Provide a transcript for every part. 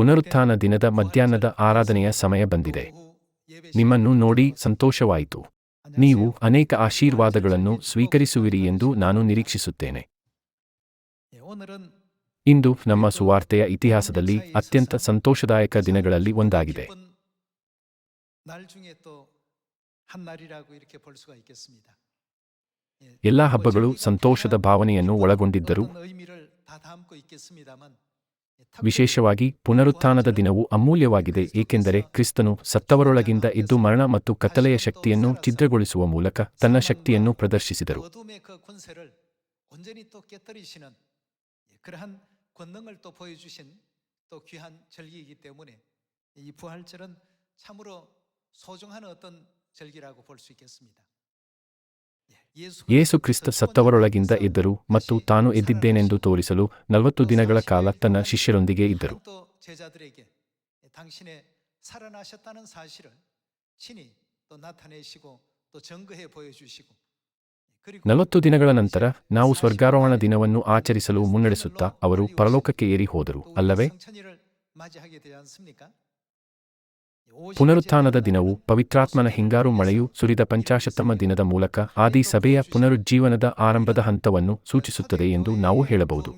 ಪುನರುತ್ಥಾನ ದಿನದ ಮಧ್ಯಾಹ್ನದ ಆರಾಧನೆಯ ಸಮಯ ಬಂದಿದೆ. ನಿಮ್ಮನ್ನು ನೋಡಿ ಸಂತೋಷವಾಯಿತು. ನೀವು ಅನೇಕ ಆಶೀರ್ವಾದಗಳನ್ನು ಸ್ವೀಕರಿಸುವಿರಿ ಎಂದು ನಾನು ನಿರೀಕ್ಷಿಸುತ್ತೇನೆ. ಇಂದು ನಮ್ಮ ಸುವಾರ್ತೆಯ ಇತಿಹಾಸದಲ್ಲಿ ಅತ್ಯಂತ ಸಂತೋಷದಾಯಕ ದಿನಗಳಲ್ಲಿ ಒಂದಾಗಿದೆ. ಎಲ್ಲ ಹಬ್ಬಗಳು ಸಂತೋಷದ ಭಾವನೆಯನ್ನು ಒಳಗೊಂಡಿದ್ದರು ವಿಶೇಷವಾಗಿ ಪುನರುತ್ಥಾನದ ದಿನವು ಅಮೂಲ್ಯವಾಗಿದೆ, ಏಕೆಂದರೆ ಕ್ರಿಸ್ತನು ಸತ್ತವರೊಳಗಿಂದ ಇದ್ದು ಮರಣ ಮತ್ತು ಕತ್ತಲೆಯ ಶಕ್ತಿಯನ್ನು ಛಿದ್ರಗೊಳಿಸುವ ಮೂಲಕ ತನ್ನ ಶಕ್ತಿಯನ್ನು ಪ್ರದರ್ಶಿಸಿದರು. ಯೇಸು ಕ್ರಿಸ್ತ ಸತ್ತವರೊಳಗಿಂದ ಇದ್ದರು ಮತ್ತು ತಾನು ಎದ್ದಿದ್ದೇನೆಂದು ತೋರಿಸಲು ನಲವತ್ತು ದಿನಗಳ ಕಾಲ ತನ್ನ ಶಿಷ್ಯರೊಂದಿಗೆ ಇದ್ದರು. ನಲವತ್ತು ದಿನಗಳ ನಂತರ ನಾವು ಸ್ವರ್ಗಾರೋಹಣ ದಿನವನ್ನು ಆಚರಿಸಲು ಮುನ್ನಡೆಸುತ್ತಾ ಅವರು ಪರಲೋಕಕ್ಕೆ ಏರಿ ಹೋದರು ಅಲ್ಲವೇ? ಪುನರುತ್ಥಾನದ ದಿನವು ಪವಿತ್ರಾತ್ಮನ ಹಿಂಗಾರು ಮಳೆಯು ಸುರಿದ ಪಂಚಾಶತಮ ದಿನದ ಮೂಲಕ ಆದಿ ಸಭೆಯ ಪುನರುಜ್ಜೀವನದ ಆರಂಭದ ಹಂತವನ್ನು ಸೂಚಿಸುತ್ತದೆ ಎಂದು ನಾವು ಹೇಳಬಹುದು.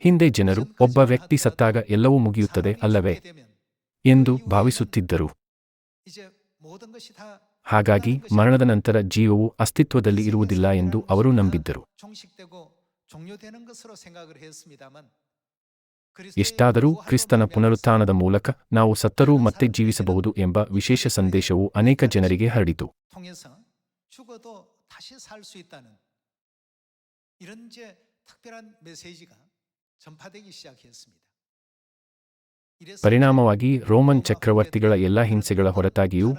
ಹಿಂದೆ ಜನರು ಒಬ್ಬ ವ್ಯಕ್ತಿ ಸತ್ತಾಗ ಎಲ್ಲವೂ ಮುಗಿಯುತ್ತದೆ ಅಲ್ಲವೇ ಎಂದು ಭಾವಿಸುತ್ತಿದ್ದರು. ಹಾಗಾಗಿ ಮರಣದ ನಂತರ ಜೀವವು ಅಸ್ತಿತ್ವದಲ್ಲಿ ಇರುವುದಿಲ್ಲ ಎಂದು ಅವರು ನಂಬಿದ್ದರು. ಎಷ್ಟಾದರೂ ಕ್ರಿಸ್ತನ ಪುನರುತ್ಥಾನದ ಮೂಲಕ ನಾವು ಸತ್ತರೂ ಮತ್ತೆ ಜೀವಿಸಬಹುದು ಎಂಬ ವಿಶೇಷ ಸಂದೇಶವು ಅನೇಕ ಜನರಿಗೆ ಹರಡಿತು. ಪರಿಣಾಮವಾಗಿ ರೋಮನ್ ಚಕ್ರವರ್ತಿಗಳ ಎಲ್ಲಾ ಹಿಂಸೆಗಳ ಹೊರತಾಗಿಯೂ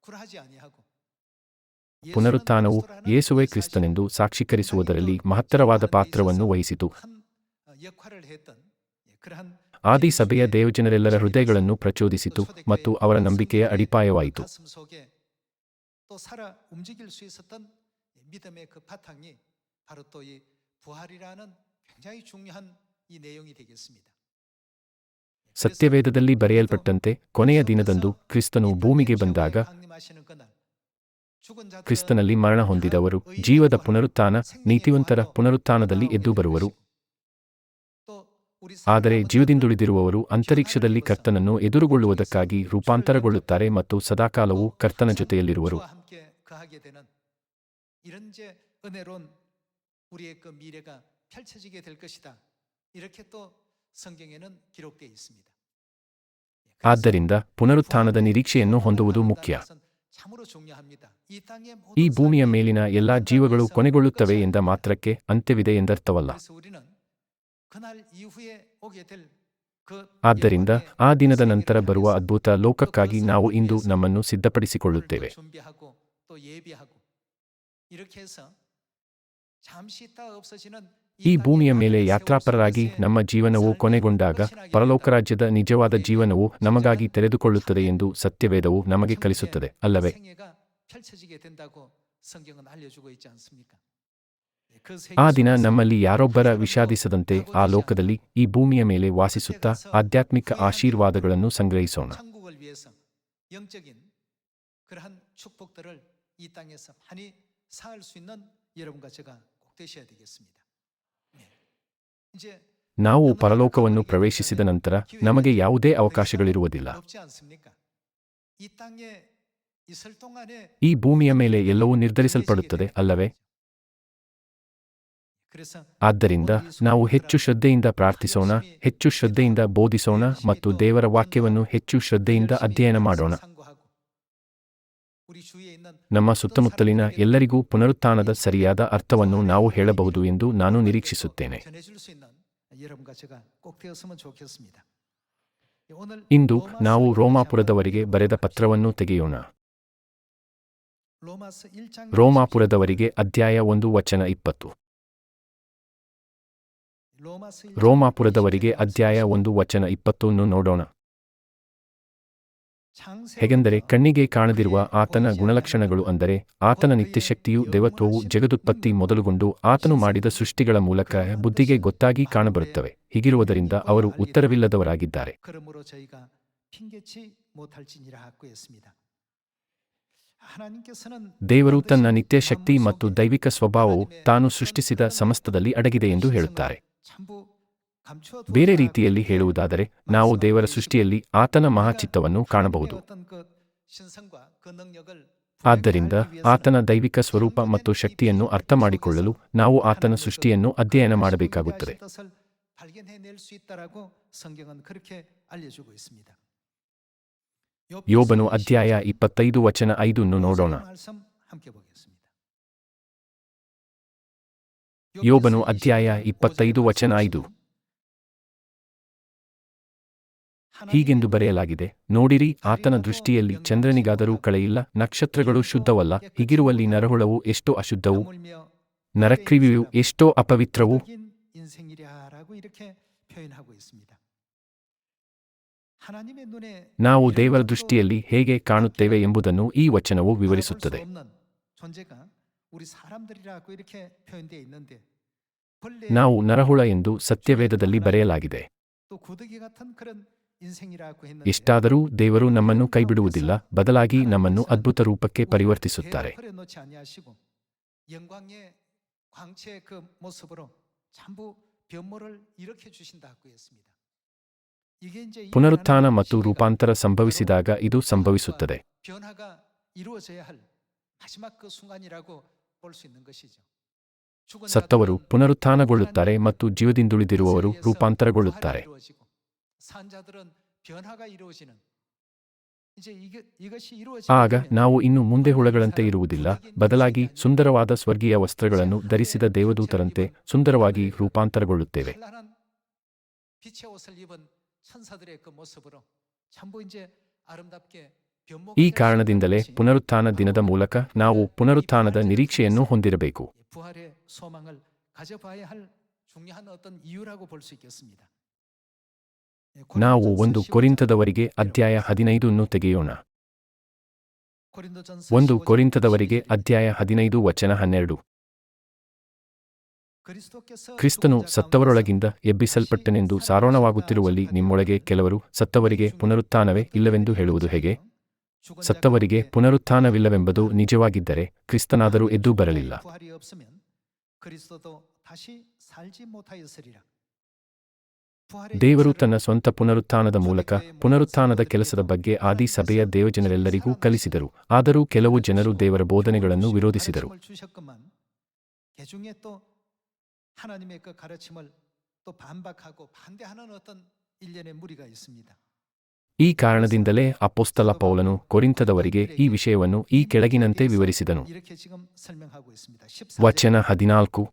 탄압과 핍박에도 굴하지 아니하고 ಪುನರುತ್ಥಾನವು 예수는 ಯೇಸುವೇ 그리스도라는 ಕ್ರಿಸ್ತನೆಂದು 사실을 ಸಾಕ್ಷೀಕರಿಸುವುದರಲ್ಲಿ ಮಹತ್ತರವಾದ ಪಾತ್ರವನ್ನು ವಹಿಸಿತು 큰 어, 역할을 했던 예, 그러한 ಆದಿ ಸಭೆಯ ದೇವಜನರೆಲ್ಲರ ಹೃದಯಗಳನ್ನು ಪ್ರಚೋದಿಸಿತು ಮತ್ತು ಅವರ ನಂಬಿಕೆಯ ಅಡಿಪಾಯವಾಯಿತು 가슴 속에 또 살아 움직일 수 있었던 믿음의 그 바탕이 바로 또 이 부활이라는 굉장히 중요한 이 내용이 되겠습니다. ಸತ್ಯವೇದದಲ್ಲಿ ಬರೆಯಲ್ಪಟ್ಟಂತೆ ಕೊನೆಯ ದಿನದಂದು ಕ್ರಿಸ್ತನು ಭೂಮಿಗೆ ಬಂದಾಗ ಕ್ರಿಸ್ತನಲ್ಲಿ ಮರಣ ಹೊಂದಿದವರು, ಜೀವದ ಪುನರುತ್ಥಾನ, ನೀತಿವಂತರ ಪುನರುತ್ಥಾನದಲ್ಲಿ ಎದ್ದು ಬರುವರು. ಆದರೆ ಜೀವದಿಂದುಳಿದಿರುವವರು ಅಂತರಿಕ್ಷದಲ್ಲಿ ಕರ್ತನನ್ನು ಎದುರುಗೊಳ್ಳುವುದಕ್ಕಾಗಿ ರೂಪಾಂತರಗೊಳ್ಳುತ್ತಾರೆ ಮತ್ತು ಸದಾಕಾಲವು ಕರ್ತನ ಜೊತೆಯಲ್ಲಿರುವರು. ಆದ್ದರಿಂದ ಪುನರುತ್ಥಾನದ ನಿರೀಕ್ಷೆಯನ್ನು ಹೊಂದುವುದು ಮುಖ್ಯ ಈ ಭೂಮಿಯ ಮೇಲಿನ ಎಲ್ಲಾ ಜೀವಗಳು ಕೊನೆಗೊಳ್ಳುತ್ತವೆ ಎಂದ ಮಾತ್ರಕ್ಕೆ ಅಂತ್ಯವಿದೆ ಎಂದರ್ಥವಲ್ಲ ಆದ್ದರಿಂದ ಆ ದಿನದ ನಂತರ ಬರುವ ಅದ್ಭುತ ಲೋಕಕ್ಕಾಗಿ ನಾವು ಇಂದು ನಮ್ಮನ್ನು ಸಿದ್ಧಪಡಿಸಿಕೊಳ್ಳುತ್ತೇವೆ 준비하고 또 예비하고 이렇게 해서 잠시 있다 없어지는 ಈ ಭೂಮಿಯ ಮೇಲೆ ಯಾತ್ರಾಪರರಾಗಿ ನಮ್ಮ ಜೀವನವು ಕೊನೆಗೊಂಡಾಗ ಪರಲೋಕ ರಾಜ್ಯದ ನಿಜವಾದ ಜೀವನವು ನಮಗಾಗಿ ತೆರೆದುಕೊಳ್ಳುತ್ತದೆ ಎಂದು ಸತ್ಯವೇದವು ನಮಗೆ ಕಲಿಸುತ್ತದೆ ಅಲ್ಲವೇ 생애가 펼쳐지게 된다고 성경은 알려주고 있지 않습니까? 예, 그 ಆ 세계 ದಿನ 속에서 ನಮ್ಮಲ್ಲಿ ಯಾರೊಬ್ಬರ ವಿಷಾದಿಸದಂತೆ ಆ ಲೋಕದಲ್ಲಿ ಈ ಭೂಮಿಯ ಮೇಲೆ ವಾಸಿಸುತ್ತಾ ಆಧ್ಯಾತ್ಮಿಕ ಆಶೀರ್ವಾದಗಳನ್ನು ಸಂಗ್ರಹಿಸೋಣ 천국을 위해서 영적인 그러한 축복들을 이 땅에서 많이 쌓을 수 있는 여러분과 제가 꼭 되셔야 되겠습니다. ನಾವು ಪರಲೋಕವನ್ನು ಪ್ರವೇಶಿಸಿದ ನಂತರ ನಮಗೆ ಯಾವುದೇ ಅವಕಾಶಗಳಿರುವುದಿಲ್ಲ. ಈ ಭೂಮಿಯ ಮೇಲೆ ಎಲ್ಲವೂ ನಿರ್ಧರಿಸಲ್ಪಡುತ್ತದೆ, ಅಲ್ಲವೇ? ಆದ್ದರಿಂದ ನಾವು ಹೆಚ್ಚು ಶ್ರದ್ಧೆಯಿಂದ ಪ್ರಾರ್ಥಿಸೋಣ, ಹೆಚ್ಚು ಶ್ರದ್ಧೆಯಿಂದ ಬೋಧಿಸೋಣ ಮತ್ತು ದೇವರ ವಾಕ್ಯವನ್ನು ಹೆಚ್ಚು ಶ್ರದ್ಧೆಯಿಂದ ಅಧ್ಯಯನ ಮಾಡೋಣ. ನಮ್ಮ ಸುತ್ತಮುತ್ತಲಿನ ಎಲ್ಲರಿಗೂ ಪುನರುತ್ಥಾನದ ಸರಿಯಾದ ಅರ್ಥವನ್ನು ನಾವು ಹೇಳಬಹುದು ಎಂದು ನಾನು ನಿರೀಕ್ಷಿಸುತ್ತೇನೆ. ಇಂದು ನಾವು ರೋಮಾಪುರದವರಿಗೆ ಬರೆದ ಪತ್ರವನ್ನು ತೆಗೆಯೋಣ. ರೋಮಾಪುರದವರಿಗೆ ಅಧ್ಯಾಯ ಒಂದು ವಚನ ಇಪ್ಪತ್ತು. ರೋಮಾಪುರದವರಿಗೆ ಅಧ್ಯಾಯ ಒಂದು ವಚನ ಇಪ್ಪತ್ತನ್ನು ನೋಡೋಣ. ಹೇಗೆಂದರೆ ಕಣ್ಣಿಗೆ ಕಾಣದಿರುವ ಆತನ ಗುಣಲಕ್ಷಣಗಳು ಅಂದರೆ ಆತನ ನಿತ್ಯಶಕ್ತಿಯು ದೇವತ್ವವು ಜಗದುತ್ಪತ್ತಿ ಮೊದಲುಗೊಂಡು ಆತನು ಮಾಡಿದ ಸೃಷ್ಟಿಗಳ ಮೂಲಕ ಬುದ್ಧಿಗೆ ಗೊತ್ತಾಗಿ ಕಾಣಬರುತ್ತವೆ. ಹೀಗಿರುವುದರಿಂದ ಅವರು ಉತ್ತರವಿಲ್ಲದವರಾಗಿದ್ದಾರೆ. ದೇವರು ತನ್ನ ನಿತ್ಯಶಕ್ತಿ ಮತ್ತು ದೈವಿಕ ಸ್ವಭಾವವು ತಾನು ಸೃಷ್ಟಿಸಿದ ಸಮಸ್ತದಲ್ಲಿ ಅಡಗಿದೆ ಎಂದು ಹೇಳುತ್ತಾರೆ. ಬೇರೆ ರೀತಿಯಲ್ಲಿ ಹೇಳುವುದಾದರೆ, ನಾವು ದೇವರ ಸೃಷ್ಟಿಯಲ್ಲಿ ಆತನ ಮಹಾಚಿತ್ತವನ್ನು ಕಾಣಬಹುದು. ಆದ್ದರಿಂದ ಆತನ ದೈವಿಕ ಸ್ವರೂಪ ಮತ್ತು ಶಕ್ತಿಯನ್ನು ಅರ್ಥ ಮಾಡಿಕೊಳ್ಳಲು ನಾವು ಆತನ ಸೃಷ್ಟಿಯನ್ನು ಅಧ್ಯಯನ ಮಾಡಬೇಕಾಗುತ್ತದೆ. ಯೋಬನು ಅಧ್ಯಾಯ ಇಪ್ಪತ್ತೈದು ವಚನ ಐದನ್ನು ನೋಡೋಣ. ಯೋಬನು ಅಧ್ಯಾಯ ಇಪ್ಪತ್ತೈದು ವಚನ ಐದು. ಹೀಗೆಂದು ಬರೆಯಲಾಗಿದೆ, ನೋಡಿರಿ, ಆತನ ದೃಷ್ಟಿಯಲ್ಲಿ ಚಂದ್ರನಿಗಾದರೂ ಕಳೆಯಿಲ್ಲ ನಕ್ಷತ್ರಗಳು ಶುದ್ಧವಲ್ಲ, ಹೀಗಿರುವಲ್ಲಿ ನರಹುಳವು ಎಷ್ಟೋ ಅಶುದ್ಧವು ನರಕ್ರಿವಿಯು ಎಷ್ಟೋ ಅಪವಿತ್ರವು. ನಾವು ದೇವರ ದೃಷ್ಟಿಯಲ್ಲಿ ಹೇಗೆ ಕಾಣುತ್ತೇವೆ ಎಂಬುದನ್ನು ಈ ವಚನವು ವಿವರಿಸುತ್ತದೆ. ನಾವು ನರಹುಳ ಎಂದು ಸತ್ಯವೇದದಲ್ಲಿ ಬರೆಯಲಾಗಿದೆ. ಇಷ್ಟಾದರೂ ದೇವರು ನಮ್ಮನ್ನು ಕೈಬಿಡುವುದಿಲ್ಲ ಬದಲಾಗಿ ನಮ್ಮನ್ನು ಅದ್ಭುತ ರೂಪಕ್ಕೆ ಪರಿವರ್ತಿಸುತ್ತಾರೆ. ಪುನರುತ್ಥಾನ ಮತ್ತು ರೂಪಾಂತರ ಸಂಭವಿಸಿದಾಗ ಇದು ಸಂಭವಿಸುತ್ತದೆ. ಸತ್ತವರು ಪುನರುತ್ಥಾನಗೊಳ್ಳುತ್ತಾರೆ ಮತ್ತು ಜೀವದಿಂದುಳಿದಿರುವವರು ರೂಪಾಂತರಗೊಳ್ಳುತ್ತಾರೆ. ಆಗ ನಾವು ಇನ್ನು ಮುಂದೆ ಹುಳಗಳಂತೆ ಇರುವುದಿಲ್ಲ. ಬದಲಾಗಿ ಸುಂದರವಾದ ಸ್ವರ್ಗೀಯ ವಸ್ತ್ರಗಳನ್ನು ಧರಿಸಿದ ದೇವದೂತರಂತೆ ಸುಂದರವಾಗಿ ರೂಪಾಂತರಗೊಳ್ಳುತ್ತೇವೆ. ಈ ಕಾರಣದಿಂದಲೇ ಪುನರುತ್ಥಾನ ದಿನದ ಮೂಲಕ ನಾವು ಪುನರುತ್ಥಾನದ ನಿರೀಕ್ಷೆಯನ್ನು ಹೊಂದಿರಬೇಕು. ನಾವು ಒಂದು ಕೊರಿಂತದವರಿಗೆ ಅಧ್ಯಾಯ ಹದಿನೈದನ್ನು ತೆಗೆಯೋಣ. ಒಂದು ಕೊರಿಂತದವರಿಗೆ ಅಧ್ಯಾಯ ಹದಿನೈದು ವಚನ ಹನ್ನೆರಡು. ಕ್ರಿಸ್ತನು ಸತ್ತವರೊಳಗಿಂದ ಎಬ್ಬಿಸಲ್ಪಟ್ಟನೆಂದು ಸಾರೋಣವಾಗುತ್ತಿರುವಲ್ಲಿ ನಿಮ್ಮೊಳಗೆ ಕೆಲವರು ಸತ್ತವರಿಗೆ ಪುನರುತ್ಥಾನವೇ ಇಲ್ಲವೆಂದು ಹೇಳುವುದು ಹೇಗೆ? ಸತ್ತವರಿಗೆ ಪುನರುತ್ಥಾನವಿಲ್ಲವೆಂಬುದು ನಿಜವಾಗಿದ್ದರೆ ಕ್ರಿಸ್ತನಾದರೂ ಎದ್ದು ಬರಲಿಲ್ಲ. ದೇವರು ತನ್ನ ಸ್ವಂತ ಪುನರುತ್ಥಾನದ ಮೂಲಕ ಪುನರುತ್ಥಾನದ ಕೆಲಸದ ಬಗ್ಗೆ ಆದಿ ಸಭೆಯ ದೇವಜನರೆಲ್ಲರಿಗೂ ಕಲಿಸಿದರು. ಆದರೂ ಕೆಲವು ಜನರು ದೇವರ ಬೋಧನೆಗಳನ್ನು ವಿರೋಧಿಸಿದರು. ಈ ಕಾರಣದಿಂದಲೇ ಅಪ್ಪೊಸ್ತಲ ಪೌಲನು ಕೊರಿಂತದವರಿಗೆ ಈ ವಿಷಯವನ್ನು ಈ ಕೆಳಗಿನಂತೆ ವಿವರಿಸಿದನು. ವಚನ ಹದಿನಾಲ್ಕು.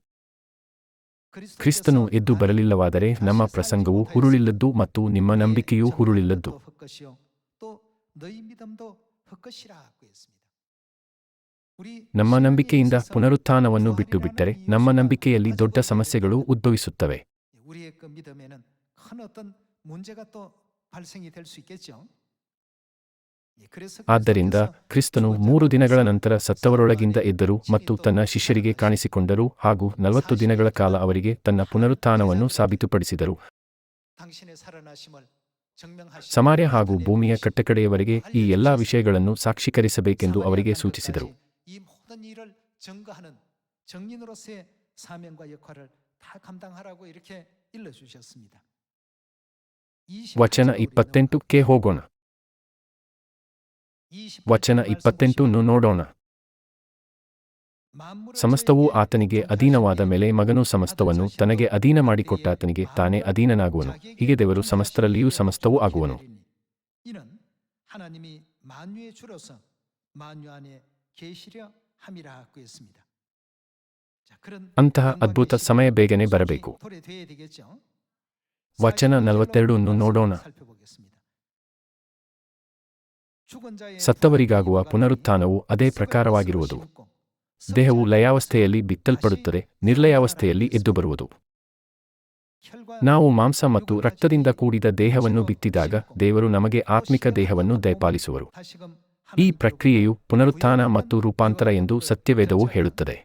ಕ್ರಿಸ್ತನು ಎದ್ದು ಬರಲಿಲ್ಲವಾದರೆ ನಮ್ಮ ಪ್ರಸಂಗವು ಹುರುಳಿಲ್ಲದ್ದು ಮತ್ತು ನಿಮ್ಮ ನಂಬಿಕೆಯೂ ಹುರುಳಿಲ್ಲದ್ದು. ನಮ್ಮ ನಂಬಿಕೆಯಿಂದ ಪುನರುತ್ಥಾನವನ್ನು ಬಿಟ್ಟು ಬಿಟ್ಟರೆ ನಮ್ಮ ನಂಬಿಕೆಯಲ್ಲಿ ದೊಡ್ಡ ಸಮಸ್ಯೆಗಳು ಉದ್ಭವಿಸುತ್ತವೆ. ಆದ್ದರಿಂದ ಕ್ರಿಸ್ತನು ಮೂರು ದಿನಗಳ ನಂತರ ಸತ್ತವರೊಳಗಿಂದ ಎದ್ದರು ಮತ್ತು ತನ್ನ ಶಿಷ್ಯರಿಗೆ ಕಾಣಿಸಿಕೊಂಡರು ಹಾಗೂ ನಲವತ್ತು ದಿನಗಳ ಕಾಲ ಅವರಿಗೆ ತನ್ನ ಪುನರುತ್ಥಾನವನ್ನು ಸಾಬೀತುಪಡಿಸಿದರು. ಸಮಾರ್ಯ ಹಾಗೂ ಭೂಮಿಯ ಕಟ್ಟಕಡೆಯವರೆಗೆ ಈ ಎಲ್ಲಾ ವಿಷಯಗಳನ್ನು ಸಾಕ್ಷೀಕರಿಸಬೇಕೆಂದು ಅವರಿಗೆ ಸೂಚಿಸಿದರು. ವಚನ ಇಪ್ಪತ್ತೆಂಟಕ್ಕೆ ಹೋಗೋಣ. ವಚನ ಇಪ್ಪತ್ತೆಂಟನ್ನು ನೋಡೋಣ. ಸಮಸ್ತವೂ ಆತನಿಗೆ ಅಧೀನವಾದ ಮೇಲೆ ಮಗನು ಸಮಸ್ತವನ್ನು ತನಗೆ ಅಧೀನ ಮಾಡಿಕೊಟ್ಟಾತನಿಗೆ ತಾನೇ ಅಧೀನನಾಗುವನು. ಹೀಗೆ ದೇವರು ಸಮಸ್ತರಲ್ಲಿಯೂ ಸಮಸ್ತವೂ ಆಗುವನು. ಅಂತಹ ಅದ್ಭುತ ಸಮಯ ಬೇಗನೆ ಬರಬೇಕು. ವಚನ ನಲವತ್ತೆರಡನ್ನು ನೋಡೋಣ. ಸತ್ತವರಿಗಾಗುವ ಪುನರುತ್ಥಾನವು ಅದೇ ಪ್ರಕಾರವಾಗಿರುವುದು. ದೇಹವು ಲಯಾವಸ್ಥೆಯಲ್ಲಿ ಬಿತ್ತಲ್ಪಡುತ್ತದೆ, ನಿರ್ಲಯಾವಸ್ಥೆಯಲ್ಲಿ ಎದ್ದು ಬರುವುದು ನಾವು ಮಾಂಸ ಮತ್ತು ರಕ್ತದಿಂದ ಕೂಡಿದ ದೇಹವನ್ನು ಬಿತ್ತಿದಾಗ ದೇವರು ನಮಗೆ ಆತ್ಮಿಕ ದೇಹವನ್ನು ದಯಪಾಲಿಸುವರು. ಈ ಪ್ರಕ್ರಿಯೆಯು ಪುನರುತ್ಥಾನ ಮತ್ತು ರೂಪಾಂತರ ಎಂದು ಸತ್ಯವೇದವು ಹೇಳುತ್ತದೆ.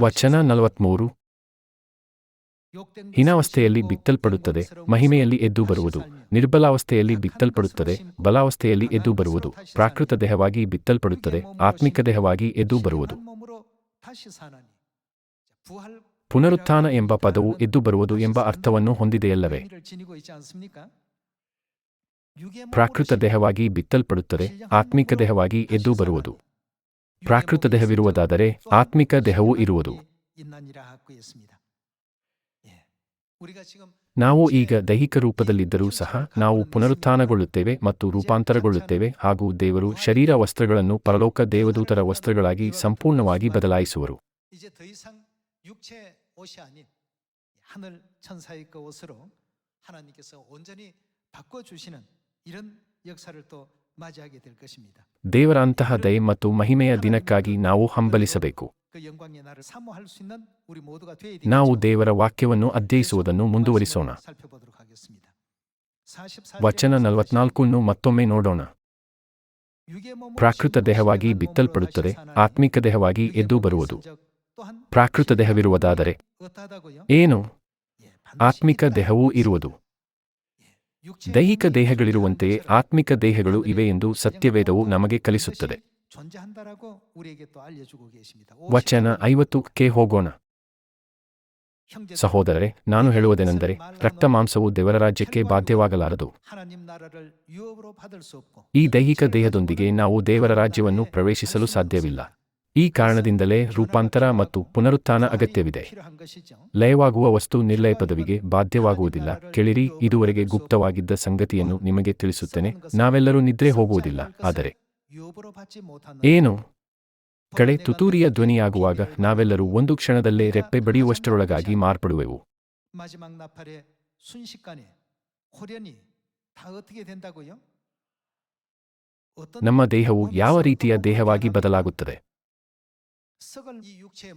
ವಚನ ನಲವತ್ಮೂರು ಹೀನಾವಸ್ಥೆಯಲ್ಲಿ ಬಿತ್ತಲ್ಪಡುತ್ತದೆ, ಮಹಿಮೆಯಲ್ಲಿ ಎದ್ದು ಬರುವುದು. ನಿರ್ಬಲಾವಸ್ಥೆಯಲ್ಲಿ ಬಿತ್ತಲ್ಪಡುತ್ತದೆ, ಬಲಾವಸ್ಥೆಯಲ್ಲಿ ಎದ್ದು ಬರುವುದು. ಪ್ರಾಕೃತ ದೇಹವಾಗಿ ಬಿತ್ತಲ್ಪಡುತ್ತದೆ, ಆತ್ಮಿಕ ದೇಹವಾಗಿ ಎದ್ದು ಬರುವುದು. ಪುನರುತ್ಥಾನ ಎಂಬ ಪದವು ಎದ್ದು ಬರುವುದು ಎಂಬ ಅರ್ಥವನ್ನು ಹೊಂದಿದೆಯಲ್ಲವೇ? ಪ್ರಾಕೃತ ದೇಹವಾಗಿ ಬಿತ್ತಲ್ಪಡುತ್ತದೆ, ಆತ್ಮಿಕ ದೇಹವಾಗಿ ಎದ್ದು ಬರುವುದು. ಪ್ರಾಕೃತ ದೇಹವಿರುವುದಾದರೆ ಆತ್ಮಿಕ ದೇಹವೂ ಇರುವುದು. ನಾವು ಈಗ ದೈಹಿಕ ರೂಪದಲ್ಲಿದ್ದರೂ ಸಹ ನಾವು ಪುನರುತ್ಥಾನಗೊಳ್ಳುತ್ತೇವೆ ಮತ್ತು ರೂಪಾಂತರಗೊಳ್ಳುತ್ತೇವೆ ಹಾಗೂ ದೇವರು ಶರೀರ ವಸ್ತ್ರಗಳನ್ನು ಪರಲೋಕ ದೇವದೂತರ ವಸ್ತ್ರಗಳಾಗಿ ಸಂಪೂರ್ಣವಾಗಿ ಬದಲಾಯಿಸುವರು. ದೇವರ ಅಂತಹ ದಯ ಮತ್ತು ಮಹಿಮೆಯ ದಿನಕ್ಕಾಗಿ ನಾವು ಹಂಬಲಿಸಬೇಕು. ನಾವು ದೇವರ ವಾಕ್ಯವನ್ನು ಅಧ್ಯಯಿಸುವುದನ್ನು ಮುಂದುವರಿಸೋಣ. ವಚನ ನಲವತ್ನಾಲ್ಕನ್ನು ಮತ್ತೊಮ್ಮೆ ನೋಡೋಣ. ಪ್ರಾಕೃತ ದೇಹವಾಗಿ ಬಿತ್ತಲ್ಪಡುತ್ತದೆ ಆತ್ಮಿಕ ದೇಹವಾಗಿ ಎದ್ದು ಬರುವುದು. ಪ್ರಾಕೃತ ದೇಹವಿರುವುದಾದರೆ ಏನು? ಆತ್ಮಿಕ ದೇಹವೂ ಇರುವುದು. ದೈಹಿಕ ದೇಹಗಳಿರುವಂತೆಯೇ ಆತ್ಮಿಕ ದೇಹಗಳು ಇವೆ ಎಂದು ಸತ್ಯವೇದವು ನಮಗೆ ಕಲಿಸುತ್ತದೆ. ವಚನ ಐವತ್ತಕ್ಕೆ ಹೋಗೋಣ ಸಹೋದರರೆ ನಾನು ಹೇಳುವುದೇನೆಂದರೆ ರಕ್ತ ಮಾಂಸವು ದೇವರ ರಾಜ್ಯಕ್ಕೆ ಬಾಧ್ಯವಾಗಲಾರದು. ಈ ದೈಹಿಕ ದೇಹದೊಂದಿಗೆ ನಾವು ದೇವರ ರಾಜ್ಯವನ್ನು ಪ್ರವೇಶಿಸಲು ಸಾಧ್ಯವಿಲ್ಲ. ಈ ಕಾರಣದಿಂದಲೇ ರೂಪಾಂತರ ಮತ್ತು ಪುನರುತ್ಥಾನ ಅಗತ್ಯವಿದೆ. ಲಯವಾಗುವ ವಸ್ತು ನಿರ್ಲಯ ಪದವಿಗೆ ಬಾಧ್ಯವಾಗುವುದಿಲ್ಲ. ಕೇಳಿರಿ ಇದುವರೆಗೆ ಗುಪ್ತವಾಗಿದ್ದ ಸಂಗತಿಯನ್ನು ನಿಮಗೆ ತಿಳಿಸುತ್ತೇನೆ. ನಾವೆಲ್ಲರೂ ನಿದ್ರೆ ಹೋಗುವುದಿಲ್ಲ. ಆದರೆ ಏನು? ಕಳೆ ತುತೂರಿಯ ಧ್ವನಿಯಾಗುವಾಗ ನಾವೆಲ್ಲರೂ ಒಂದು ಕ್ಷಣದಲ್ಲೇ ರೆಪ್ಪೆ ಬಡಿಯುವಷ್ಟರೊಳಗಾಗಿ ಮಾರ್ಪಡುವೆವು. ನಮ್ಮ ದೇಹವು ಯಾವ ರೀತಿಯ ದೇಹವಾಗಿ ಬದಲಾಗುತ್ತದೆ?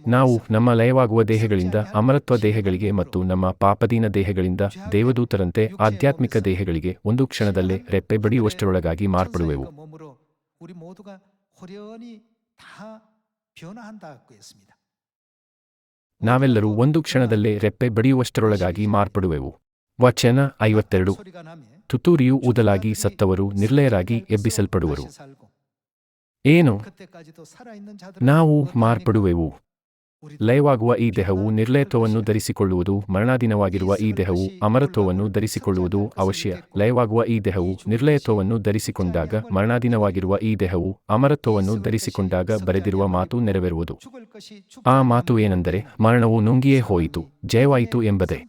ನಾವು ನಮ್ಮ ಲಯವಾಗುವ ದೇಹಗಳಿಂದ ಅಮರತ್ವ ದೇಹಗಳಿಗೆ ಮತ್ತು ನಮ್ಮ ಪಾಪದೀನ ದೇಹಗಳಿಂದ ದೇವದೂತರಂತೆ ಆಧ್ಯಾತ್ಮಿಕ ದೇಹಗಳಿಗೆ ಒಂದು ಕ್ಷಣದಲ್ಲೇ ರೆಪ್ಪೆ ಬಡಿಯುವಷ್ಟರೊಳಗಾಗಿ ಮಾರ್ಪಡುವೆವು. 우리 모두가 호련히 다 변화한다고 했습니다. ನಾವೆಲ್ಲರೂ ಒಂದು ಕ್ಷಣದಲ್ಲೇ ರೆಪ್ಪೆ ಬಡಿಯುವಷ್ಟರೊಳಗಾಗಿ ಮಾರ್ಪಡುವೆವು ವಚನ ಐವತ್ತೆರಡು 소리가 나면 ತುತೂರಿಯು ಊದಲಾಗಿ ಸತ್ತವರು ನಿರ್ಲಯರಾಗಿ ಎಬ್ಬಿಸಲ್ಪಡುವರು 다시 살고 ಏನು 그때까지도 살아있는 자들은 ನಾವು 어떻게 ಮಾರ್ಪಡುವೆವು 우리 ಲಯವಾಗುವ ಈ ದೇಹವು ನಿರ್ಲಯತ್ವವನ್ನು ಧರಿಸಿಕೊಳ್ಳುವುದು ಮರಣಾಧೀನವಾಗಿರುವ ಈ ದೇಹವು ಅಮರತ್ವವನ್ನು ಧರಿಸಿಕೊಳ್ಳುವುದು ಅವಶ್ಯ. ಲಯವಾಗುವ ಈ ದೇಹವು ನಿರ್ಲಯತ್ವವನ್ನು ಧರಿಸಿಕೊಂಡಾಗ ಮರಣಾಧೀನವಾಗಿರುವ ಈ ದೇಹವು ಅಮರತ್ವವನ್ನು ಧರಿಸಿಕೊಂಡಾಗ ಬರೆದಿರುವ ಮಾತು ನೆರವೇರುವುದು. ಆ ಮಾತು ಏನೆಂದರೆ ಮರಣವು ನುಂಗಿಯೇ ಹೋಯಿತು ಜಯವಾಯಿತು ಎಂಬುದೇ.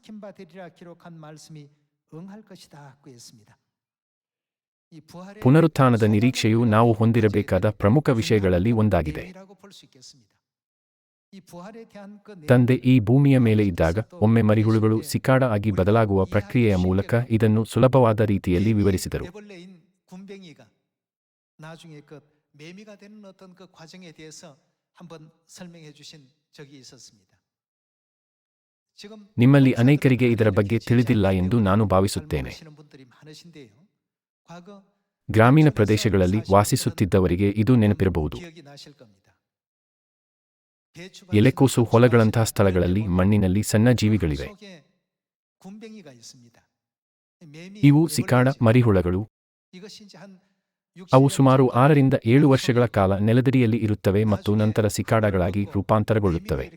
ಪುನರುತ್ಥಾನದ ನಿರೀಕ್ಷೆಯು ನಾವು ಹೊಂದಿರಬೇಕಾದ ಪ್ರಮುಖ ವಿಷಯಗಳಲ್ಲಿ ಒಂದಾಗಿದೆ. ತಂದೆ ಈ ಭೂಮಿಯ ಮೇಲೆ ಇದ್ದಾಗ ಒಮ್ಮೆ ಮರಿಹುಳುಗಳು ಸಿಕ್ಕಾಡ ಆಗಿ ಬದಲಾಗುವ ಪ್ರಕ್ರಿಯೆಯ ಮೂಲಕ ಇದನ್ನು ಸುಲಭವಾದ ರೀತಿಯಲ್ಲಿ ವಿವರಿಸಿದರು ನಿಮ್ಮಲ್ಲಿ ಅನೇಕರಿಗೆ ಇದರ ಬಗ್ಗೆ ತಿಳಿದಿಲ್ಲ ಎಂದು ನಾನು ಭಾವಿಸುತ್ತೇನೆ ಗ್ರಾಮೀಣ ಪ್ರದೇಶಗಳಲ್ಲಿ ವಾಸಿಸುತ್ತಿದ್ದವರಿಗೆ ಇದು ನೆನಪಿರಬಹುದು ಎಲೆಕೋಸು ಹೊಲಗಳಂತಹ ಸ್ಥಳಗಳಲ್ಲಿ ಮಣ್ಣಿನಲ್ಲಿ ಸಣ್ಣ ಜೀವಿಗಳಿವೆ. ಇವು ಸಿಕಾಡ, ಮರಿಹುಳಗಳು. ಅವು ಸುಮಾರು ಆರರಿಂದ ಏಳು ವರ್ಷಗಳ ಕಾಲ ನೆಲದಡಿಯಲ್ಲಿ ಇರುತ್ತವೆ ಮತ್ತು ನಂತರ ಸಿಕಾಡಗಳಾಗಿ ರೂಪಾಂತರಗೊಳ್ಳುತ್ತವೆ.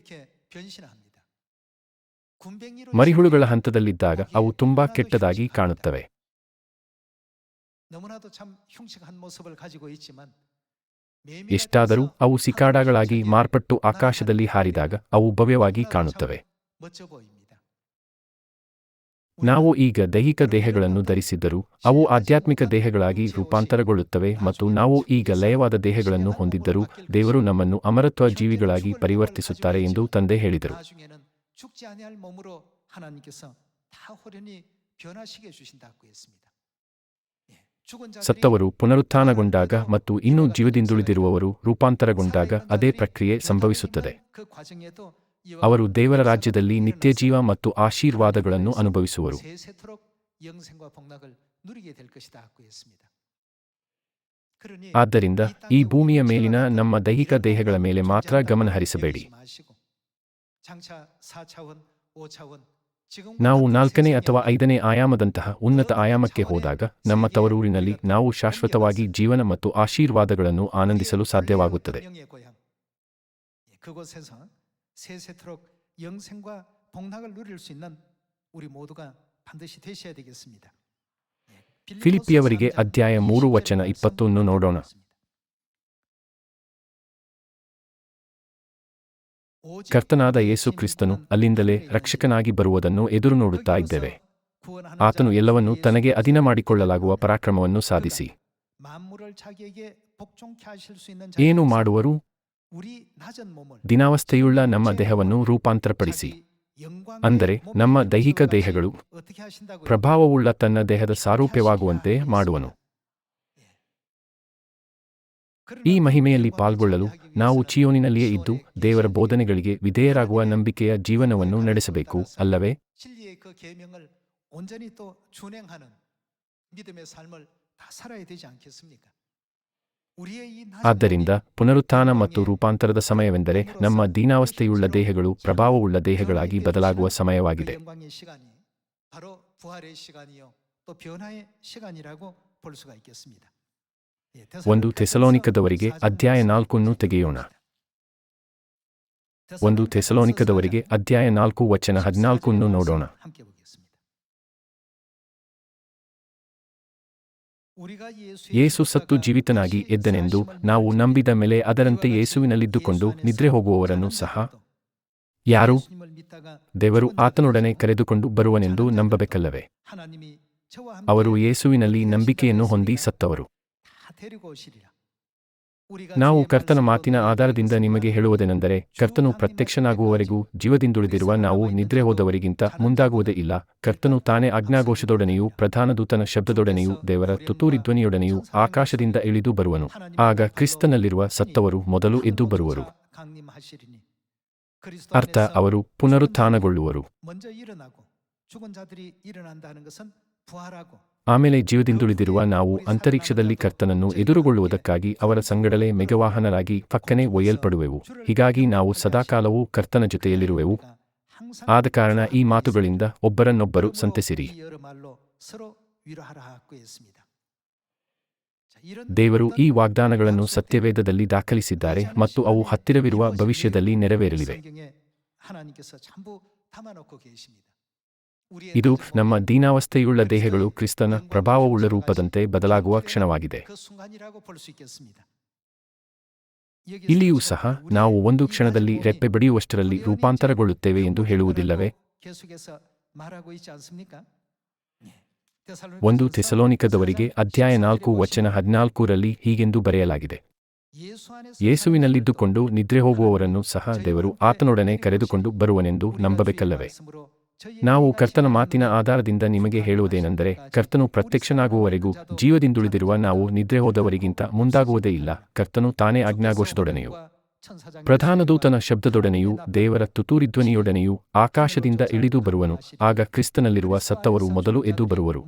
ಮರಿಹುಳುಗಳ ಹಂತದಲ್ಲಿದ್ದಾಗ ಅವು ತುಂಬಾ ಕೆಟ್ಟದಾಗಿ ಕಾಣುತ್ತವೆ. ಎಷ್ಟಾದರೂ 돼서 ಅವು ಸಿಕಾಡಗಳಾಗಿ 하늘을 ಮಾರ್ಪಟ್ಟು ಆಕಾಶದಲ್ಲಿ ಹಾರಿದಾಗ ಅವು ಭವ್ಯವಾಗಿ 참 ಕಾಣುತ್ತವೆ 멋져 보입니다. ನಾವು ಈಗ ದೈಹಿಕ ದೇಹಗಳನ್ನು ಧರಿಸಿದ್ದರೂ ಅವು ಆಧ್ಯಾತ್ಮಿಕ ದೇಹಗಳಾಗಿ ರೂಪಾಂತರಗೊಳ್ಳುತ್ತವೆ ಮತ್ತು ನಾವು ಈಗ ಲಯವಾದ ದೇಹಗಳನ್ನು ಹೊಂದಿದ್ದರೂ ದೇವರು ನಮ್ಮನ್ನು ಅಮರತ್ವ ಜೀವಿಗಳಾಗಿ ಪರಿವರ್ತಿಸುತ್ತಾರೆ ಎಂದು ತಂದೆ ಹೇಳಿದರು 나중에는 죽지 아니할 몸으로 하나님께서 다 호련히 변화시켜 주신다고 했습니다. ಸತ್ತವರು ಪುನರುತ್ಥಾನಗೊಂಡಾಗ ಮತ್ತು ಇನ್ನೂ ಜೀವದಿಂದುಳಿದಿರುವವರು ರೂಪಾಂತರಗೊಂಡಾಗ ಅದೇ ಪ್ರಕ್ರಿಯೆ ಸಂಭವಿಸುತ್ತದೆ ಅವರು ದೇವರ ರಾಜ್ಯದಲ್ಲಿ ನಿತ್ಯ ನಿತ್ಯಜೀವ ಮತ್ತು ಆಶೀರ್ವಾದಗಳನ್ನು ಅನುಭವಿಸುವರು ಆದ್ದರಿಂದ ಈ ಭೂಮಿಯ ಮೇಲಿನ ನಮ್ಮ ದೈಹಿಕ ದೇಹಗಳ ಮೇಲೆ ಮಾತ್ರ ಗಮನಹರಿಸಬೇಡಿ ನಾವು ನಾಲ್ಕನೇ ಅಥವಾ ಐದನೇ ಆಯಾಮದಂತಹ ಉನ್ನತ ಆಯಾಮಕ್ಕೆ ಹೋದಾಗ ನಮ್ಮ ತವರೂರಿನಲ್ಲಿ ನಾವು ಶಾಶ್ವತವಾಗಿ ಜೀವನ ಮತ್ತು ಆಶೀರ್ವಾದಗಳನ್ನು ಆನಂದಿಸಲು ಸಾಧ್ಯವಾಗುತ್ತದೆ ಫಿಲಿಪಿಯವರಿಗೆ ಅಧ್ಯಾಯ ಮೂರು ವಚನ ಇಪ್ಪತ್ತೊಂದು ನೋಡೋಣ ಕರ್ತನಾದ ಯೇಸು ಕ್ರಿಸ್ತನು ಅಲ್ಲಿಂದಲೇ ರಕ್ಷಕನಾಗಿ ಬರುವುದನ್ನು ಎದುರು ನೋಡುತ್ತಾ ಇದ್ದೇವೆ. ಆತನು ಎಲ್ಲವನ್ನೂ ತನಗೆ ಅಧೀನ ಮಾಡಿಕೊಳ್ಳಲಾಗುವ ಪರಾಕ್ರಮವನ್ನು ಸಾಧಿಸಿ. ಏನು ಮಾಡುವರು? ದಿನಾವಸ್ಥೆಯುಳ್ಳ ನಮ್ಮ ದೇಹವನ್ನು ರೂಪಾಂತರಪಡಿಸಿ. ಅಂದರೆ ನಮ್ಮ ದೈಹಿಕ ದೇಹಗಳು ಪ್ರಭಾವವುಳ್ಳ ತನ್ನ ದೇಹದ ಸಾರೂಪ್ಯವಾಗುವಂತೆ ಮಾಡುವನು. ಈ ಮಹಿಮೆಯಲ್ಲಿ ಪಾಲ್ಗೊಳ್ಳಲು ನಾವು ಚಿಯೋನಿನಲ್ಲಿಯೇ ಇದ್ದು ದೇವರ ಬೋಧನೆಗಳಿಗೆ ವಿಧೇಯರಾಗುವ ನಂಬಿಕೆಯ ಜೀವನವನ್ನು ನಡೆಸಬೇಕು ಅಲ್ಲವೇ 진리의 그 계명을 온전히 또 준행하는 믿음의 삶을 다 살아야 되지 않겠습니까? 우리의 이 낮은 ಆದ್ದರಿಂದ ಪುನರುತ್ಥಾನ ಮತ್ತು ರೂಪಾಂತರದ ಸಮಯವೆಂದರೆ ನಮ್ಮ ದೀನಾವಸ್ಥೆಯುಳ್ಳ ದೇಹಗಳು ಪ್ರಭಾವವುಳ್ಳ ದೇಹಗಳಾಗಿ ಬದಲಾಗುವ 그 ಸಮಯವಾಗಿದೆ 영광의 시간이 바로 부활의 시간이요 또 변화의 시간이라고 볼 수가 있겠습니다. ಒಂದು ಥೆಸಲೋನಿಕದವರಿಗೆ ಅಧ್ಯಾಯ ನಾಲ್ಕನ್ನು ತೆಗೆಯೋಣ. ಒಂದು ಥೆಸಲೋನಿಕದವರಿಗೆ ಅಧ್ಯಾಯ ನಾಲ್ಕು ವಚನ ಹದಿನಾಲ್ಕನ್ನು ನೋಡೋಣ. ಯೇಸು ಸತ್ತು ಜೀವಿತನಾಗಿ ಎದ್ದನೆಂದು ನಾವು ನಂಬಿದ ಮೇಲೆ ಅದರಂತೆ ಯೇಸುವಿನಲ್ಲಿದ್ದುಕೊಂಡು ನಿದ್ರೆ ಹೋಗುವವರನ್ನು ಸಹ ಯಾರು? ದೇವರು ಆತನೊಡನೆ ಕರೆದುಕೊಂಡು ಬರುವನೆಂದು ನಂಬಬೇಕಲ್ಲವೇ? ಅವರು ಯೇಸುವಿನಲ್ಲಿ ನಂಬಿಕೆಯನ್ನು ಹೊಂದಿ ಸತ್ತವರು. ನಾವು ಕರ್ತನ ಮಾತಿನ ಆಧಾರದಿಂದ ನಿಮಗೆ ಹೇಳುವುದೇನೆಂದರೆ ಕರ್ತನು ಪ್ರತ್ಯಕ್ಷನಾಗುವವರೆಗೂ ಜೀವದಿಂದುಳಿದಿರುವ ನಾವು ನಿದ್ರೆ ಹೋದವರಿಗಿಂತ ಮುಂದಾಗುವುದೇ ಇಲ್ಲ. ಕರ್ತನು ತಾನೇ ಆಜ್ಞಾಘೋಷದೊಡನೆಯೂ ಪ್ರಧಾನ ದೂತನ ಶಬ್ದದೊಡನೆಯೂ ದೇವರ ತುತೂರಿಧ್ವನಿಯೊಡನೆಯೂ ಆಕಾಶದಿಂದ ಇಳಿದು ಬರುವನು. ಆಗ ಕ್ರಿಸ್ತನಲ್ಲಿರುವ ಸತ್ತವರು ಮೊದಲು ಎದ್ದು ಬರುವರು. ಅರ್ಥ ಅವರು ಪುನರುತ್ಥಾನಗೊಳ್ಳುವರು. ಆಮೇಲೆ ಜೀವದಿಂದುಳಿದಿರುವ ನಾವು ಅಂತರಿಕ್ಷದಲ್ಲಿ ಕರ್ತನನ್ನು ಎದುರುಗೊಳ್ಳುವುದಕ್ಕಾಗಿ ಅವರ ಸಂಗಡಲೇ ಮೆಗವಾಹನರಾಗಿ ಪಕ್ಕನೆ ಒಯ್ಯಲ್ಪಡುವೆವು. ಹೀಗಾಗಿ ನಾವು ಸದಾಕಾಲವೂ ಕರ್ತನ ಜೊತೆಯಲ್ಲಿರುವೆವು. ಆದ ಕಾರಣ ಈ ಮಾತುಗಳಿಂದ ಒಬ್ಬರನ್ನೊಬ್ಬರು ಸಂತಸಿರಿ. ದೇವರು ಈ ವಾಗ್ದಾನಗಳನ್ನು ಸತ್ಯವೇದದಲ್ಲಿ ದಾಖಲಿಸಿದ್ದಾರೆ ಮತ್ತು ಅವು ಹತ್ತಿರವಿರುವ ಭವಿಷ್ಯದಲ್ಲಿ ನೆರವೇರಲಿವೆ. ಇದು ನಮ್ಮ ದೀನಾವಸ್ಥೆಯುಳ್ಳ ದೇಹಗಳು ಕ್ರಿಸ್ತನ ಪ್ರಭಾವವುಳ್ಳ ರೂಪದಂತೆ ಬದಲಾಗುವ ಕ್ಷಣವಾಗಿದೆ. ಇಲ್ಲಿಯೂ ಸಹ ನಾವು ಒಂದು ಕ್ಷಣದಲ್ಲಿ ರೆಪ್ಪೆ ಬಡಿಯುವಷ್ಟರಲ್ಲಿ ರೂಪಾಂತರಗೊಳ್ಳುತ್ತೇವೆ ಎಂದು ಹೇಳುವುದಿಲ್ಲವೇ? ಒಂದು ಥೆಸಲೋನಿಕದವರಿಗೆ ಅಧ್ಯಾಯ ನಾಲ್ಕು ವಚನ ಹದಿನಾಲ್ಕರಲ್ಲಿ ಹೀಗೆಂದು ಬರೆಯಲಾಗಿದೆ. ಯೇಸುವಿನಲ್ಲಿದ್ದುಕೊಂಡು ನಿದ್ರೆ ಹೋಗುವವರನ್ನು ಸಹ ದೇವರು ಆತನೊಡನೆ ಕರೆದುಕೊಂಡು ಬರುವನೆಂದು ನಂಬಬೇಕಲ್ಲವೇ? ನಾವು ಕರ್ತನ ಮಾತಿನ ಆಧಾರದಿಂದ ನಿಮಗೆ ಹೇಳುವುದೇನೆಂದರೆ, ಕರ್ತನು ಪ್ರತ್ಯಕ್ಷನಾಗುವವರೆಗೂ ಜೀವದಿಂದುಳಿದಿರುವ ನಾವು ನಿದ್ರೆ ಹೋದವರಿಗಿಂತ ಮುಂದಾಗುವುದೇ ಇಲ್ಲ. ಕರ್ತನು ತಾನೇ ಆಜ್ಞಾಘೋಷದೊಡನೆಯೂ. ಪ್ರಧಾನದೂತನ ಶಬ್ದದೊಡನೆಯೂ, ದೇವರ ತುತೂರಿಧ್ವನಿಯೊಡನೆಯೂ ಆಕಾಶದಿಂದ ಇಳಿದು ಬರುವನು. ಆಗ ಕ್ರಿಸ್ತನಲ್ಲಿರುವ ಸತ್ತವರು ಮೊದಲು ಎದ್ದು ಬರುವರು.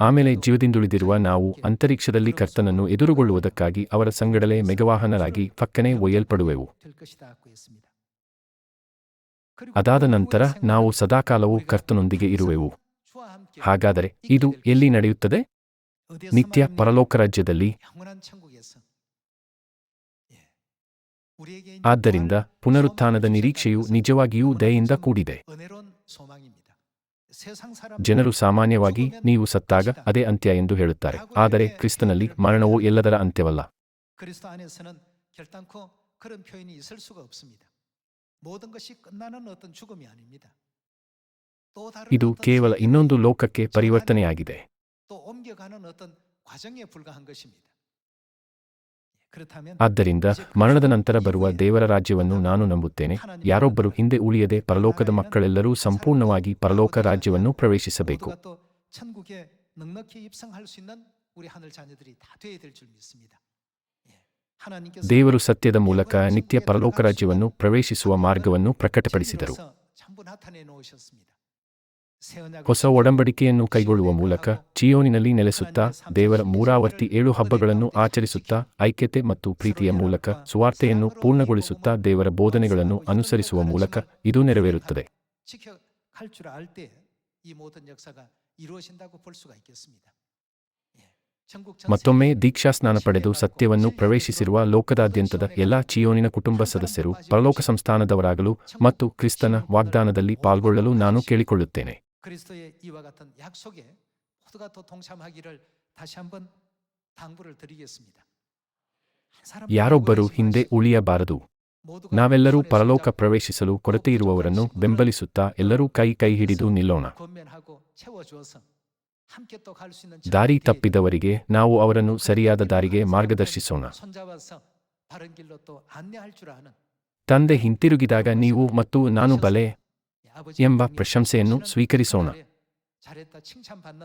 ಆಮೇಲೆ ಜೀವದಿಂದುಳಿದಿರುವ ನಾವು ಅಂತರಿಕ್ಷದಲ್ಲಿ ಕರ್ತನನ್ನು ಎದುರುಗೊಳ್ಳುವುದಕ್ಕಾಗಿ ಅವರ ಸಂಗಡಲೇ ಮೆಗವಾಹನರಾಗಿ ಪಕ್ಕನೆ ಒಯ್ಯಲ್ಪಡುವೆವು. ಅದಾದ ನಂತರ ನಾವು ಸದಾಕಾಲವೂ ಕರ್ತನೊಂದಿಗೆ ಇರುವೆವು. ಹಾಗಾದರೆ ಇದು ಎಲ್ಲಿ ನಡೆಯುತ್ತದೆ? ನಿತ್ಯ ಪರಲೋಕ ರಾಜ್ಯದಲ್ಲಿ. ಆದ್ದರಿಂದ ಪುನರುತ್ಥಾನದ ನಿರೀಕ್ಷೆಯು ನಿಜವಾಗಿಯೂ ದಯೆಯಿಂದ ಕೂಡಿದೆ. ಜನರು ಸಾಮಾನ್ಯವಾಗಿ ನೀವು ಸತ್ತಾಗ ಅದೇ ಅಂತ್ಯ ಎಂದು ಹೇಳುತ್ತಾರೆ. ಆದರೆ ಕ್ರಿಸ್ತನಲ್ಲಿ ಮರಣವು ಎಲ್ಲದರ ಅಂತ್ಯವಲ್ಲ. ಇದು 어떤 ಕೇವಲ 세계의 ಇನ್ನೊಂದು ಲೋಕಕ್ಕೆ ಪರಿವರ್ತನೆಯಾಗಿದೆ 또 옮겨가는 어떤 과정에 불과한 것입니다. 예, 그렇다면 ಆದ್ದರಿಂದ ಮರಣದ ನಂತರ ಬರುವ ದೇವರ ರಾಜ್ಯವನ್ನು ನಾನು ನಂಬುತ್ತೇನೆ ಯಾರೊಬ್ಬರು ಹಿಂದೆ ಉಳಿಯದೆ ಪರಲೋಕದ ಮಕ್ಕಳೆಲ್ಲರೂ ಸಂಪೂರ್ಣವಾಗಿ ಪರಲೋಕ ರಾಜ್ಯವನ್ನು ಪ್ರವೇಶಿಸಬೇಕು 모두가 또 천국에 넉넉히 입성할 수 있는 우리 하늘 자녀들이 다 되어야 될 줄 믿습니다. ದೇವರು ಸತ್ಯದ ಮೂಲಕ ನಿತ್ಯ ಪರಲೋಕ ರಾಜ್ಯವನ್ನು ಪ್ರವೇಶಿಸುವ ಮಾರ್ಗವನ್ನು ಪ್ರಕಟಪಡಿಸಿದರು ಹೊಸ ಒಡಂಬಡಿಕೆಯನ್ನು ಕೈಗೊಳ್ಳುವ ಮೂಲಕ ಚಿಯೋನಿನಲ್ಲಿ ನೆಲೆಸುತ್ತಾ ದೇವರ ಮೂರಾವರ್ತಿ ಏಳು ಹಬ್ಬಗಳನ್ನು ಆಚರಿಸುತ್ತಾ ಐಕ್ಯತೆ ಮತ್ತು ಪ್ರೀತಿಯ ಮೂಲಕ ಸುವಾರ್ತೆಯನ್ನು ಪೂರ್ಣಗೊಳಿಸುತ್ತಾ ದೇವರ ಬೋಧನೆಗಳನ್ನು ಅನುಸರಿಸುವ ಮೂಲಕ ಇದು ನೆರವೇರುತ್ತದೆ ಈ ಮತ್ತೊಮ್ಮೆ ದೀಕ್ಷಾ ಸ್ನಾನ ಪಡೆದು ಸತ್ಯವನ್ನು ಪ್ರವೇಶಿಸಿರುವ ಲೋಕದಾದ್ಯಂತದ ಎಲ್ಲಾ ಚಿಯೋನಿನ ಕುಟುಂಬ ಸದಸ್ಯರು ಪರಲೋಕ ಸಂಸ್ಥಾನದವರಾಗಲು ಮತ್ತು ಕ್ರಿಸ್ತನ ವಾಗ್ದಾನದಲ್ಲಿ ಪಾಲ್ಗೊಳ್ಳಲು ನಾನು ಕೇಳಿಕೊಳ್ಳುತ್ತೇನೆ. ಯಾರೊಬ್ಬರು ಹಿಂದೆ ಉಳಿಯಬಾರದು. ನಾವೆಲ್ಲರೂ ಪರಲೋಕ ಪ್ರವೇಶಿಸಲು ಕೊರತೆಯಿರುವವರನ್ನು ಬೆಂಬಲಿಸುತ್ತಾ ಎಲ್ಲರೂ ಕೈ ಕೈ ಹಿಡಿದು ನಿಲ್ಲೋಣ. ದಾರಿ 저들에게 ತಪ್ಪಿದವರಿಗೆ ನಾವು ಅವರನ್ನು ಸರಿಯಾದ ದಾರಿಗೆ ಮಾರ್ಗದರ್ಶಿಸೋಣ 손잡아서 바른 길로 또 안내할 줄 아는 ತಂದೆ ಹಿಂತಿರುಗಿದಾಗ ನೀವು ಮತ್ತು ನಾನು ಬಲೆ 아버지 ಎಂಬ 하나님이 ಪ್ರಶಂಸೆಯನ್ನು 주시는 ಸ್ವೀಕರಿಸೋಣ 그날에 잘했다 칭찬받는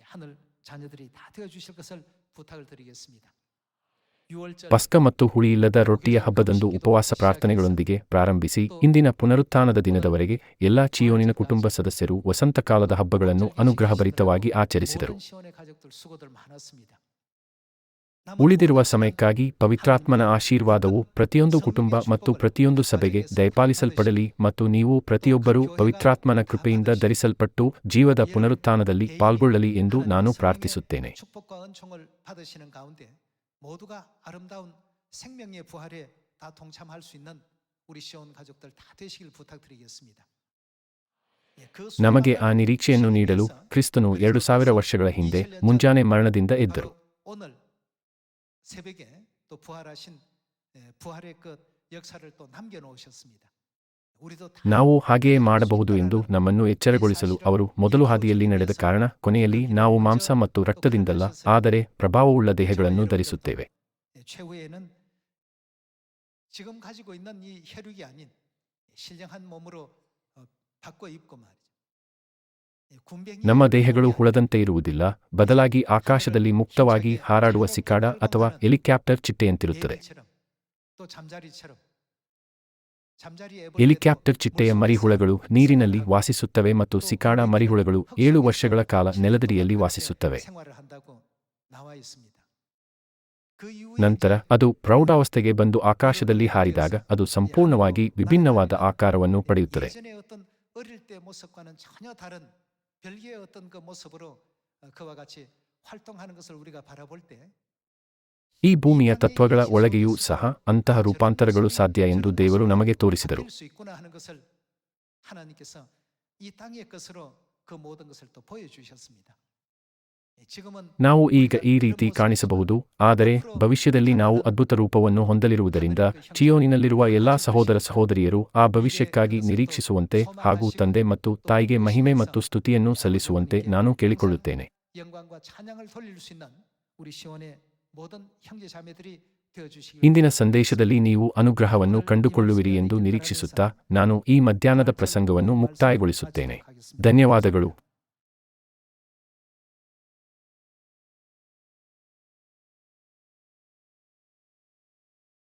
하늘 자녀들이 다 되어 주실 것을 부탁을 드리겠습니다. ಪಸ್ಕ ಮತ್ತು ಹುಳಿಯಿಲ್ಲದ ರೊಟ್ಟಿಯ ಹಬ್ಬದಂದು ಉಪವಾಸ ಪ್ರಾರ್ಥನೆಗಳೊಂದಿಗೆ ಪ್ರಾರಂಭಿಸಿ, ಇಂದಿನ ಪುನರುತ್ಥಾನದ ದಿನದವರೆಗೆ ಎಲ್ಲಾ ಚಿಯೋನಿನ ಕುಟುಂಬ ಸದಸ್ಯರು ವಸಂತ ಕಾಲದ ಹಬ್ಬಗಳನ್ನು ಅನುಗ್ರಹಭರಿತವಾಗಿ ಆಚರಿಸಿದರು. ಉಳಿದಿರುವ ಸಮಯಕ್ಕಾಗಿ ಪವಿತ್ರಾತ್ಮನ ಆಶೀರ್ವಾದವು ಪ್ರತಿಯೊಂದು ಕುಟುಂಬ ಮತ್ತು ಪ್ರತಿಯೊಂದು ಸಭೆಗೆ ದಯಪಾಲಿಸಲ್ಪಡಲಿ ಮತ್ತು ನೀವು ಪ್ರತಿಯೊಬ್ಬರೂ ಪವಿತ್ರಾತ್ಮನ ಕೃಪೆಯಿಂದ ಧರಿಸಲ್ಪಟ್ಟು ಜೀವದ ಪುನರುತ್ಥಾನದಲ್ಲಿ ಪಾಲ್ಗೊಳ್ಳಲಿ ಎಂದು ನಾನು ಪ್ರಾರ್ಥಿಸುತ್ತೇನೆ. 축복과 은총을 받으시는 가운데 모두가 아름다운 생명의 부활에 다 동참할 수 있는 우리 시온 가족들 다 되시길 부탁드리겠습니다. 예, 그 ನಮಗೆ ಆ 수많은 ನಿರೀಕ್ಷೆಯನ್ನು ನೀಡಲು ಕ್ರಿಸ್ತನು ಎರಡು ಸಾವಿರ ವರ್ಷಗಳ ಹಿಂದೆ ಮುಂಜಾನೆ ಮರಣದಿಂದ ಎದ್ದರು 바로 오늘 새벽에 또 부활하신 예, 부활의 그 역사를 또 남겨놓으셨습니다. ನಾವು ಹಾಗೆಯೇ ಮಾಡಬಹುದು ಎಂದು ನಮ್ಮನ್ನು ಎಚ್ಚರಗೊಳಿಸಲು ಅವರು ಮೊದಲು ಹಾದಿಯಲ್ಲಿ ನಡೆದ ಕಾರಣ ಕೊನೆಯಲ್ಲಿ ನಾವು ಮಾಂಸ ಮತ್ತು ರಕ್ತದಿಂದಲ್ಲ, ಆದರೆ ಪ್ರಭಾವವುಳ್ಳ ದೇಹಗಳನ್ನು ಧರಿಸುತ್ತೇವೆ. ನಮ್ಮ ದೇಹಗಳು ಹುಳದಂತೆ ಇರುವುದಿಲ್ಲ, ಬದಲಾಗಿ ಆಕಾಶದಲ್ಲಿ ಮುಕ್ತವಾಗಿ ಹಾರಾಡುವ ಸಿಕ್ಕಾಡ ಅಥವಾ ಹೆಲಿಕ್ಯಾಪ್ಟರ್ ಚಿಟ್ಟೆಯಂತಿರುತ್ತದೆ. ಎಲಿಕ್ಯಾಪ್ಟರ್ ಚಿಟ್ಟೆಯ ಮರಿಹುಳಗಳು ನೀರಿನಲ್ಲಿ ವಾಸಿಸುತ್ತವೆ ಮತ್ತು ಸಿಕಾಡಾ ಮರಿಹುಳಗಳು ಏಳು ವರ್ಷಗಳ ಕಾಲ ನೆಲದಡಿಯಲ್ಲಿ ವಾಸಿಸುತ್ತವೆ ನಂತರ ಅದು ಪ್ರೌಢಾವಸ್ಥೆಗೆ ಬಂದು ಆಕಾಶದಲ್ಲಿ ಹಾರಿದಾಗ ಅದು ಸಂಪೂರ್ಣವಾಗಿ ವಿಭಿನ್ನವಾದ ಆಕಾರವನ್ನು ಪಡೆಯುತ್ತದೆ ಈ ಭೂಮಿಯ ತತ್ವಗಳ ಒಳಗೆಯೂ ಸಹ ಅಂತಹ ರೂಪಾಂತರಗಳು ಸಾಧ್ಯ ಎಂದು ದೇವರು ನಮಗೆ ತೋರಿಸಿದರು. ನಾವು ಈಗ ಈ ರೀತಿ ಕಾಣಿಸಬಹುದು, ಆದರೆ ಭವಿಷ್ಯದಲ್ಲಿ ನಾವು ಅದ್ಭುತ ರೂಪವನ್ನು ಹೊಂದಲಿರುವುದರಿಂದ ಚಿಯೋನಿನಲ್ಲಿರುವ ಎಲ್ಲಾ ಸಹೋದರ ಸಹೋದರಿಯರು ಆ ಭವಿಷ್ಯಕ್ಕಾಗಿ ನಿರೀಕ್ಷಿಸುವಂತೆ ಹಾಗೂ ತಂದೆ ಮತ್ತು ತಾಯಿಗೆ ಮಹಿಮೆ ಮತ್ತು ಸ್ತುತಿಯನ್ನು ಸಲ್ಲಿಸುವಂತೆ ನಾನು ಕೇಳಿಕೊಳ್ಳುತ್ತೇನೆ. ಇಂದಿನ ಸಂದೇಶದಲ್ಲಿ ನೀವು ಅನುಗ್ರಹವನ್ನು ಕಂಡುಕೊಳ್ಳುವಿರಿ ಎಂದು ನಿರೀಕ್ಷಿಸುತ್ತಾ ನಾನು ಈ ಮಧ್ಯಾಹ್ನದ ಪ್ರಸಂಗವನ್ನು ಮುಕ್ತಾಯಗೊಳಿಸುತ್ತೇನೆ. ಧನ್ಯವಾದಗಳು.